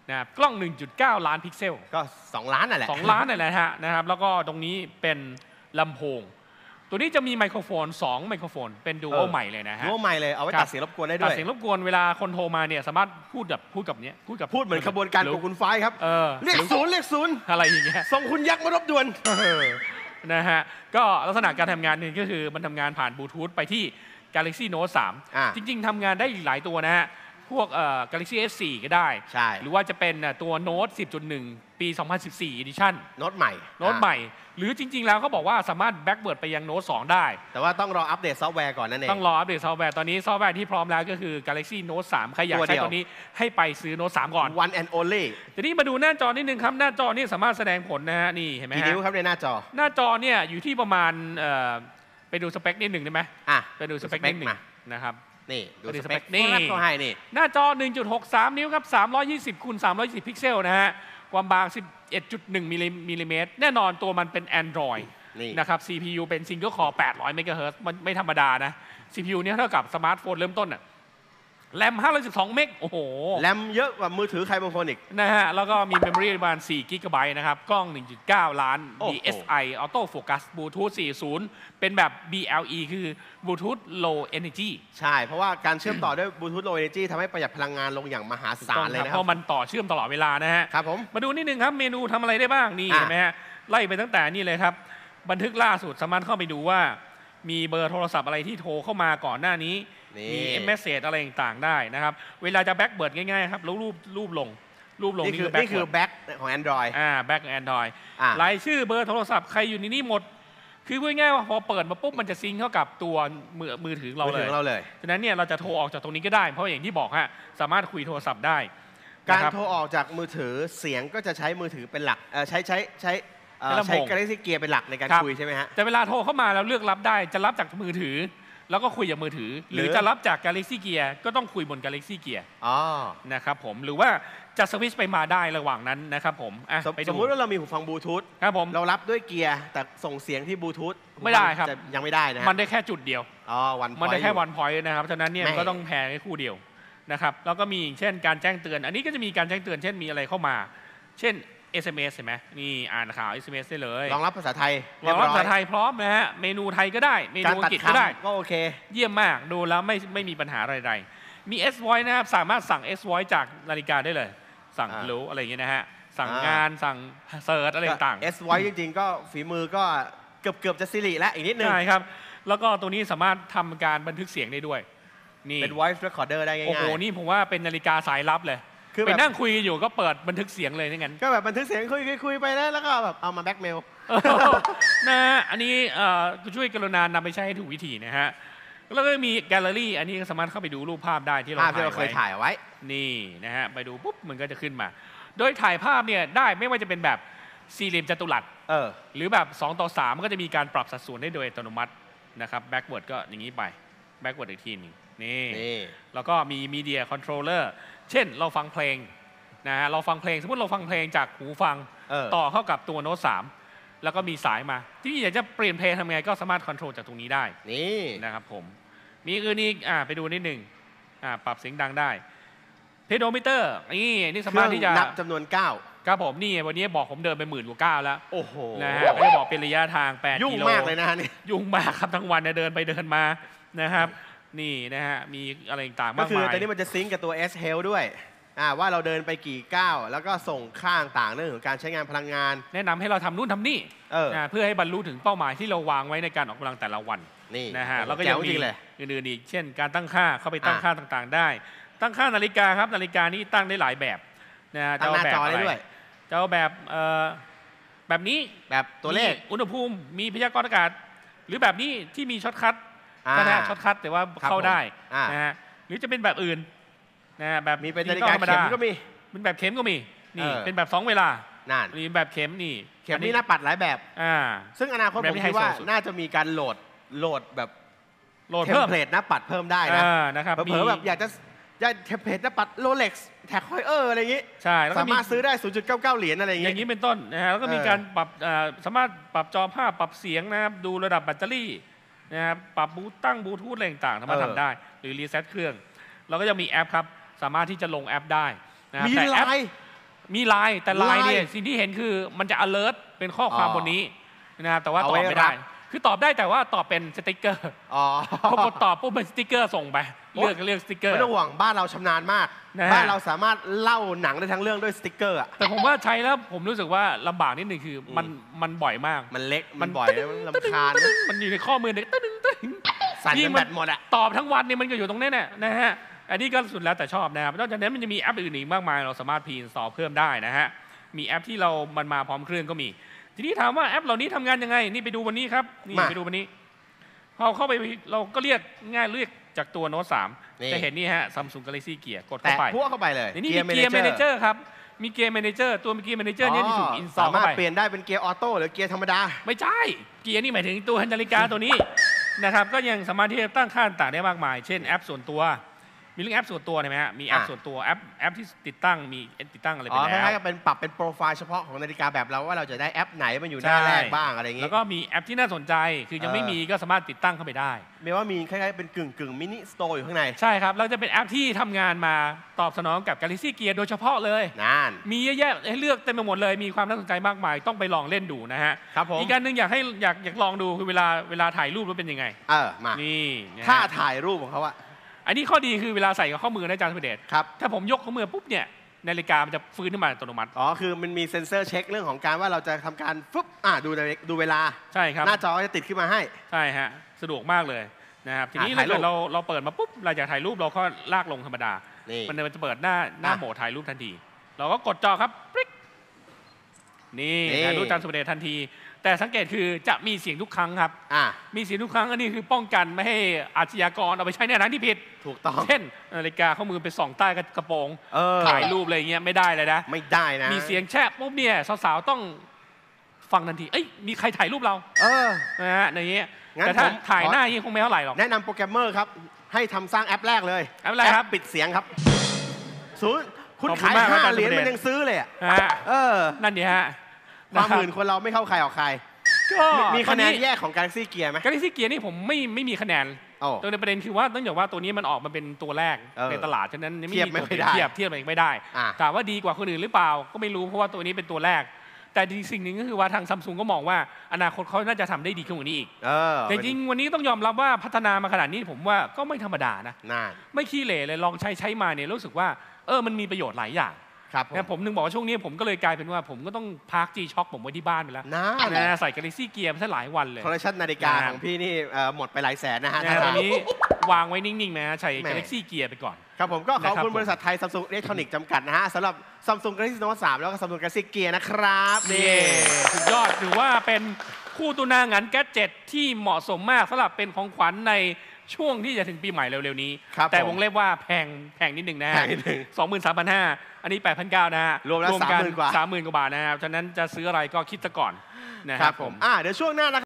นะครับกล้อง 1.9 ล้านพิกเซล ก็ 2 ล้านนั่นแหละสองล้านนี่แหละฮะนะครับแล้วก็ตรงนี้เป็นลำโพง ตัวนี้จะมีไมโครโฟน 2 ไมโครโฟน เป็นดูเอโออใหม่เลยนะฮะรู้ใหม่เลยเอาไว้ครับตัดเสียงรบกวนได้ด้ตัดวยเสียงรบกวนเวลาคนโทรมาเนี่ยสามารถพูดแบบพูดกับเนี้ยพูดกับพูดเหมือนขบวนการหของคุณไฟล์ครับเออเรียกศูนย์เรียกศูนย์อะไรอย่างเงี้ยส่งคุณยักษ์มารบด่วนเออนะฮะก็ลักษณะการทำงานนี่ก็คือมันทำงานผ่านบลูทูธไปที่ Galaxy Note อะ3จริง ๆทำงานได้อีกหลายตัวนะฮะ พวกเอ่อ Galaxy S4 ก็ได้ ใช่ หรือว่าจะเป็นเอ่อตัว Note 10.1 ปี 2014 Edition โน้ตใหม่โน้ตใหม่ หรือจริง ๆ แล้วเขาบอกว่าสามารถแบ็กเบิร์ดไปยังโน้ต2ได้ แต่ว่าต้องรออัปเดตซอฟต์แวร์ก่อนนั่นเอง ต้องรออัปเดตซอฟต์แวร์ ตอนนี้ซอฟต์แวร์ที่พร้อมแล้วก็คือ Galaxy Note 3 ใครอยากตัวเดีใช้ยว ตัวนี้ให้ไปซื้อ Note 3 ก่อน one and only ทีนี้มาดูหน้าจอนิดนึงครับ หน้าจอนี่สามารถแสดงผลนะฮะ นี่เห็นไหมกี่ฮะ นิ้วครับในหน้าจอ หน้าจอเนี่ยอยู่ที่ประมาณเอ่อไปดูสเปคนิดหนึ่งได้ไหมอะไปดูสเปคนิดหนึ่งมานะครับ นี่ดูไปดูสเปคสเปคนี่นี่ก็ให้นี่หน้าจอ 1.63 นิ้วครับ 320คูณ320 พิกเซลนะฮะ ความบาง 11.1 มิลลิมิลลิเมตร แน่นอนตัวมันเป็น Android นี่นะครับ CPU เป็น Single Core 800 MHz มันไม่ธรรมดานะ CPU เนี่ยเท่ากับสมาร์ทโฟนเริ่มต้นอะ แรม512 เมก โอ้โห แรมเยอะกว่ามือถือใครบางคนอีก นะฮะ แล้วก็มี Memory ประมาณ4 g b นะครับ กล้อง 1.9 ล้านโอ้โห DSi Auto Focus Bluetooth 4.0 เป็นแบบ BLE คือ Bluetooth Low Energy ใช่ เพราะว่าการเชื่อมต่อด้วยบลูทูธโลเอเนจีทำให้ประหยัดพลังงานลงอย่างมหาศาลเลยนะเพครับราะมันต่อเชื่อมตลอดเวลานะฮะ ครับผม มาดูนิดนึงครับ เมนูทำอะไรได้บ้าง นี่อะเห็นไหมฮะ ไล่ไปตั้งแต่นี่เลยครับ บันทึกล่าสุดสามารถเข้าไปดูว่า มีเบอร์โทรศัพท์อะไรที่โทรเข้ามาก่อนหน้านี้นี่ มีเมสเซจอะไรต่างๆได้นะครับ เวลาจะแบ็กเบิร์ดง่ายๆครับแล้วรูปรูปลง รูปลงนี่นี่คืคืออแบ็กนี่คือเบิร์ดแบ็คของ Android อ่าแบ็กแอนดรอยอะรายชื่อเบอร์โทรศัพท์ใครอยู่ในนี้หมด คือพูดง่ายๆว่าพอเปิดมาปุ๊บมันจะซิงค์เข้ากับตัวมือมือถือเรามือเลถือยของเราเลยฉะนั้นเนี่ยเราจะโทรออกจากตรงนี้ก็ได้ เพราะอย่างที่บอกฮะสามารถคุยโทรศัพท์ได้ การนะคบโทรออกจากมือถือเสียงก็จะใช้มือถือเป็นหลักเอ่อใช้ใช้ใช้เอ่อเป็นลำโพงใช้ Galaxy Gear เป็นหลักในการครับคุยใช่ไหมฮะแต่เวลาโทรเข้ามาแล้วเลือกรับได้จะรับจากมือถือ แล้วก็คุยจากมือถือหรือ หรือจะรับจาก Galaxy Gear ก็ต้องคุยบน Galaxy Gear อ๋อนะครับผมหรือว่าจะสวิตช์ไปมาได้ระหว่างนั้นนะครับผมอะสมไปสดูมมุติว่าเรามีหูฟังบลูทูธครับผมเรารับด้วยเกียร์แต่ส่งเสียงที่บลูทูธไม่ได้ครับจะยังไม่ได้นะฮะมันได้แค่จุดเดียวอ๋อวันมันได้แค่วันพอยต์นะครับฉะนั้นเนี่ยแม่มันก็ต้องแพรแค่คู่เดียวนะครับแล้วก็มีเช่นการแจ้งเตือน อันนี้ก็จะมีการแจ้งเตือนเช่นมีอะไรเข้ามา เช่น SMS เห็นไหมนี่อ่านข่าว SMS ได้เลยรองรับภาษาไทยรองรับภาษาไทยพร้อมนะฮะเมนูไทยก็ได้ เมการนูอัตัดงกฤษก็ได้คำก็โอเค เยี่ยมมากดูแล้วไม่ไม่มีปัญหาอะไรใดมี S Voice นะครับสามารถสั่ง S Voice จากนาฬิกาได้เลย สั่งอ่ารู้อะไรอย่างเงี้ยนะฮะสั่งอ่างงานสั่งเซิร์ชอะไรต่างเอสไว้จริง ๆ ก็ฝีมือก็เกือบเกือบจะสิริแล้วอีกนิดๆนึงใช่ครับ แล้วก็ตัวนี้สามารถทำการบันทึกเสียงได้ด้วยนี่เป็น voice recorder ได้ง่ายๆโอ้โหนี่ผมว่าเป็นนาฬิกาสายลับเลย คือไปแบบนั่งคุยอยู่ก็เปิดบันทึกเสียงเลยทั้งนั้นก็แบบบันทึกเสียงคุยคุยคุยไปนะแล้วก็แบบเอามาแบ็กเมล นะฮะอันนี้เอ่อช่วยกรุณานำไปใช้ให้ถูกวิธีนะฮะแล้วก็มีแกลเลอรี่อันนี้ก็สามารถเข้าไปดูรูปภาพได้ที่เราภาพที่เราเคถ่ายยไว้ถ่ายเอาไว้ นี่นะฮะไปดูปุ๊บมันก็จะขึ้นมา โดยถ่ายภาพเนี่ยได้ไม่ว่าจะเป็นแบบสี่เหลี่ยมจัตุรัส เออ หรือแบบ 2 ต่อ3มันก็จะมีการปรับสัดส่วนได้โดยอัตโนมัตินะครับแบ็กเวิร์ดก็อย่างนี้ไปแบ็กเวิร์ดอีกทีหนึงนี่ นี่ แล้วก็มีมีเดียคอนโทรลเลอร์เช่นเราฟังเพลงนะฮะเราฟังเพลงสมมติเราฟังเพลงจากหูฟังเออ ต่อเข้ากับตัวโน้ตสามแล้วก็มีสายมา ที่อยากจะเปลี่ยนเพลงทำไงก็สามารถคอนโทรลจากตรงนี้ได้นี่ นะครับผม มีอื่นอีกอ่าไปดูนิดหนึ่งอ่าปรับเสียงดังได้เพโดมิเตอร์นี่นี่เคสารื่มาอรถงที่จะนับจำนวนก้าวครับผมนี่วันนี้บอกผมเดินไปหมื่นกว่าก้าวแล้วโอ้โหนะฮะไม่ได้บอกเป็นระยะทาง8ยุ่งกิโล มากเลยนะฮะนี่ยุ่งมากครับทั้งวันเนี่ยเดินไปเดินมานะครับ นี่นะฮะ มีอะไรต่างๆก็มากคือมายตอนนี้มันจะซิงก์กับตัว S Health ด้วยอ่าว่าเราเดินไปกี่ก้าวแล้วก็ส่งค่าต่างๆเรื่องของการใช้งานพลังงาน แนะนำให้เราทำนู่นทำนี่เออ นะเพื่อให้บรรลุถึงเป้าหมายที่เราวางไว้ในการออกกำลังแต่ละวัน นี่นะฮะโอ้โหแล้วก็แจ๋ยังวจมีริงเลย อื่นๆอีกเช่น การตั้งค่าเข้าไปตั้งอะ ค่าต่างๆ ได้ ตั้งค่านาฬิกาครับนาฬิกานี่ตั้งได้หลายแบบนะฮะตั้งหน้าจะจอเาแบบได้ด้วย จะเอาแบบเอ่อแบบนี้แบบตัวเลข มีอุณหภูมิมีพยากรณ์อากาศ หรือแบบนี้ที่มีช็อตคัทอ่า ก็นะช็อตคัทแต่ว่าครับเข้าได้ผมอ่านนะฮะหรือจะเป็นแบบอื่นนะฮะแบบมีเป็นดินาฬิกาจิตอลธรรมเข็ดามก็มีเป็นแบบเข็มก็มีนี่เออเป็นแบบสองเวลานั่นมีแบบเข็มนี่ เข็มอันี่หน้าปัดหลายแบบอ่าซึ่งอนาคตแบผบมที่คิดว่าไฮโซสุดน่าจะมีการโหลดโหลดแบบโหลดเทมเพิ่มเพลตหน้าปัดเพิ่มได้นะอ่านะครับเผลอๆแบบอยากจะอยากเทมเพลตหน้าปัดโรเล็กซ์แท็กคอยเออร์อะไรอย่างงี้ใช่แล้วก็สามารถซื้อได้ 0.99 เหรียญอะไรอย่างอย่างงี้นี้เป็นต้นนะฮะแล้วก็มีเออการปรับอ่าสามารถปรับจอภาพปรับเสียงนะครับดูระดับแบตเตอรี่ นะครับปรับบลูตั้งบลูทูธอะไรต่างๆสามารถเออ ทำได้ หรือรีเซ็ตเครื่อง เราก็จะมีแอปครับ สามารถที่จะลงแอปได้นะครับมีแต่ไลแอปน์มีไลน์แต่ไลน์เนี่ยไลน์สิ่งที่เห็นคือมันจะ alert เป็นข้อความอ๋อบนนี้นะครับแต่ว่าเอาตไว้อบไม่ได้รับ คือตอบได้แต่ว่าตอบเป็นสติกเกอร์อ๋อพอกดตอบปุ๊บเป็นสติกเกอร์ส่งไปโอ๊เลืยอกเลือกสติกเกอร์ไม่ต้องห่วงบ้านเราชำนาญมากนะฮะบ้านเราสามารถเล่าหนังได้ทั้งเรื่องด้วยสติกเกอร์อะแต่ผมว่าใช้แล้วผมรู้สึกว่าลำบากนิดนึงคือมันมันบ่อยมาก มันเล็กมัมันนบ่อยแล้วมันลำคาญนะมันอยู่ในข้อมือเนี่ยตึ้งตึ้งสั่นยิ่จงนมันแบตหมดอะตอบทั้งวันเนี่ยมันก็อยู่ตรงนี้เนี่ยนะฮะอันนี้ก็สุดแล้วแต่ชอบนะครับนอกจากนั้นมันจะมีแอปอื่นอีกมากมาย เราสามารถพีนสอเพิ่มได้นะฮะมีแอปที่เรามันมาพร้อมเครื่องก็มี ทีนี้ถามว่าแอปเหล่านี้ทำงานยังไง นี่ไปดูวันนี้ครับ นี่มา ไปดูวันนี้พอเข้าไปเราก็เรียกง่ายเรียกจากตัวโน้ตสามนี่ จะเห็นนี่ฮะ Samsung Galaxy Gear กดแต่เข้าไป พวกเข้าไปเลยในนี่มีเกียร์แมเนเจอร์ครับ มีเกียร์แมเนเจอร์ตัวมีเกียร์แมเนเจอร์เนี่ยที่ถูกอินสตอลสามารเข้าถไป เปลี่ยนได้เป็นเกียร์ออโต้หรือเกียร์ธรรมดา ไม่ใช่ เกียร์นี่หมายถึงตัวนาฬิกาตัวนี้ นะครับ ก็ยังสามารถที่จะตั้งค่าต่างๆได้มากมาย เช่นแอปส่วนตัว มีเรื่องแอปส่วนตัวเห็นไหมฮะมีแอปอะ ส่วนตัวแอปแอปที่ติดตั้งมีติดตั้งอะไรอ๋ไปอคแล้ล้ายวๆกับเป็นปรับเป็นโปรไฟล์เฉพาะของนาฬิกาแบบเราว่าเราจะได้แอปไหนมันอยู่หน้าใช่ แรกบ้างอะไรอย่างงี้ แล้วก็มีแอปที่น่าสนใจคือยังไม่เออ มีก็สามารถติดตั้งเข้าไปได้ เมียว่ามีคล้ายๆเป็นกึ่งกึ่งมินิสโตร์อยู่ข้างในใช่ครับแล้วจะเป็นแอปที่ทำงานมาตอบสนองกับ Galaxy Gear โดยเฉพาะเลย นั่น มีเยอะแยะให้เลือกเต็มไปหมดเลยมีความน่าสนใจมากมายต้องไปลองเล่นดูนะฮะครับผม อีกการหนึ่งอยากให้อยากอยากลองดูคือเวลาเวลาถ่ายรูปแล้วเป็นยังไง เออมานี่นะฮะ ถ้าถ่ายรูปของเขาอะ อันนี้ข้อดีคือเวลาใส่กับข้อมือนะอาจารย์สุเดชครับ ถ้าผมยกข้อมือปุ๊บเนี่ยนาฬิกามันจะฟื้นขึ้นมาอัตโนมัติ อ๋อ คือมันมีเซ็นเซอร์เช็คเรื่องของการว่าเราจะทำการฟึบอ่าดูนาฬิดูเวลา ใช่ครับ หน้าจอก็จะติดขึ้นมาให้ ใช่ฮะ สะดวกมากเลยนะครับ ทีนี้อะถ่ายรูปถ้าเกิดเราเราเปิดมาปุ๊บ เราอยากถ่ายรูปเราก็ลากลงธรรมดานี่มันจะเปิดหน้าหน้าอะโหมดถ่ายรูปทันที เราก็กดจอครับปริ๊กนี่นี่ถ่ายรูปอาจารย์สุเดชทันที แต่สังเกตคือจะมีเสียงทุกครั้งครับ อ่า มีเสียงทุกครั้งอันนี้คือป้องกันไม่ให้อาชญากรเอาไปใช้ในทางที่ผิด ถูกต้อง เช่นนาฬิกาข้อมือไปส่องใต้กระโปรงเออ ถ่ายรูปอะไรอย่างเงี้ยไม่ได้เลยนะ ไม่ได้นะมีเสียงแช่ปุ๊บเนี่ยสาวๆต้องฟังทันที เอ้ยมีใครถ่ายรูปเราเออ นะฮะในเงี้ยงั้นแต่ถ้าผมถ่ายขอ หน้าอย่างงี้คงไม่เท่าไหร่หรอก แนะนำโปรแกรมเมอร์ครับ ให้ทำสร้างแอปแรกเลยแอปอะไรครับปิดเสียงครับศูนย์คุณขอบคุณขายมากครับห้าอาจารย์เหรียญสุเดชมันยังซื้อเลยอะนะฮะเออ นั่นดีฮะ ความหมื่นคนเราไม่เข้าใครออกใคร ก็มีมีคะแนนแยกของ Galaxy Gear ไหมกาลิซี่เกียร์นี่ผมไม่ไม่มีคะแนนโอ้ตัวในประเด็นคือว่าต้องบอกว่าตัวนี้มันออกมาเป็นตัวแรกเออในตลาดฉะนั้นยังเทียบมีไม่ตัวค่อยได้เทียบเทียบอะไรไม่ได้อะถามว่าดีกว่าคนอื่นหรือเปล่าก็ไม่รู้เพราะว่าตัวนี้เป็นตัวแรก แต่จริงสิ่งหนึ่งก็คือว่าทางซัมซุงก็มองว่า อนาคตเขาน่าจะทำได้ดีขึ้นกว่านี้อีกเออแต่จริงวันนี้ต้องยอมรับว่าพัฒนามาขนาดนี้ผมว่าก็ไม่ธรรมดานะน่าไม่ขี้เหร่เลยลองใช้ใช้มาเนี่ยรู้สึกว่าเออมันมีประโยชน์หลายอย่าง ครับผม นะผมถึงบอกว่าช่วงนี้ผมก็เลยกลายเป็นว่าผมก็ต้องพักจีช็อคผมไว้ที่บ้านไปแล้วน่านะใส่กาลิซี่เกียร์มาซะหลายวันเลย คอลเลคชันนาฬิกานะของพี่นี่เอ่อหมดไปหลายแสนนะฮะนะตอนนี้วางไว้นิ่งๆนะใช้ แหม่กาลิซี่เกียร์ไปก่อน ครับผมก็ขอบนะครับคุณผม บริษัทไทยซัมซุงอิเล็กทรอนิกส์จำกัดนะฮะสำหรับซัมซุง Galaxy Note 3แล้วก็ซัมซุง Galaxy Gear นะครับนี่ สุดยอดถือว่าเป็นคู่ตุนางันแก๊สเจ็ตที่เหมาะสมมากสำหรับเป็นของขวัญใน ช่วงที่จะถึงปีใหม่เร็วๆนี้ ครับแต่ผมวงเล็บว่าแพงแพงนิดหนึ่งนะฮะแพงนิดนึงสองหมื่นสามพันห้าอันนี้แปดพันเก้านะฮะรวมแล้วกัน30,000กว่า สามหมื่นกว่าบาทนะครับฉะนั้นจะซื้ออะไรก็คิดซะก่อนนะคครัรับบผผมมอ่าเดี๋ยวช่วงหน้านะ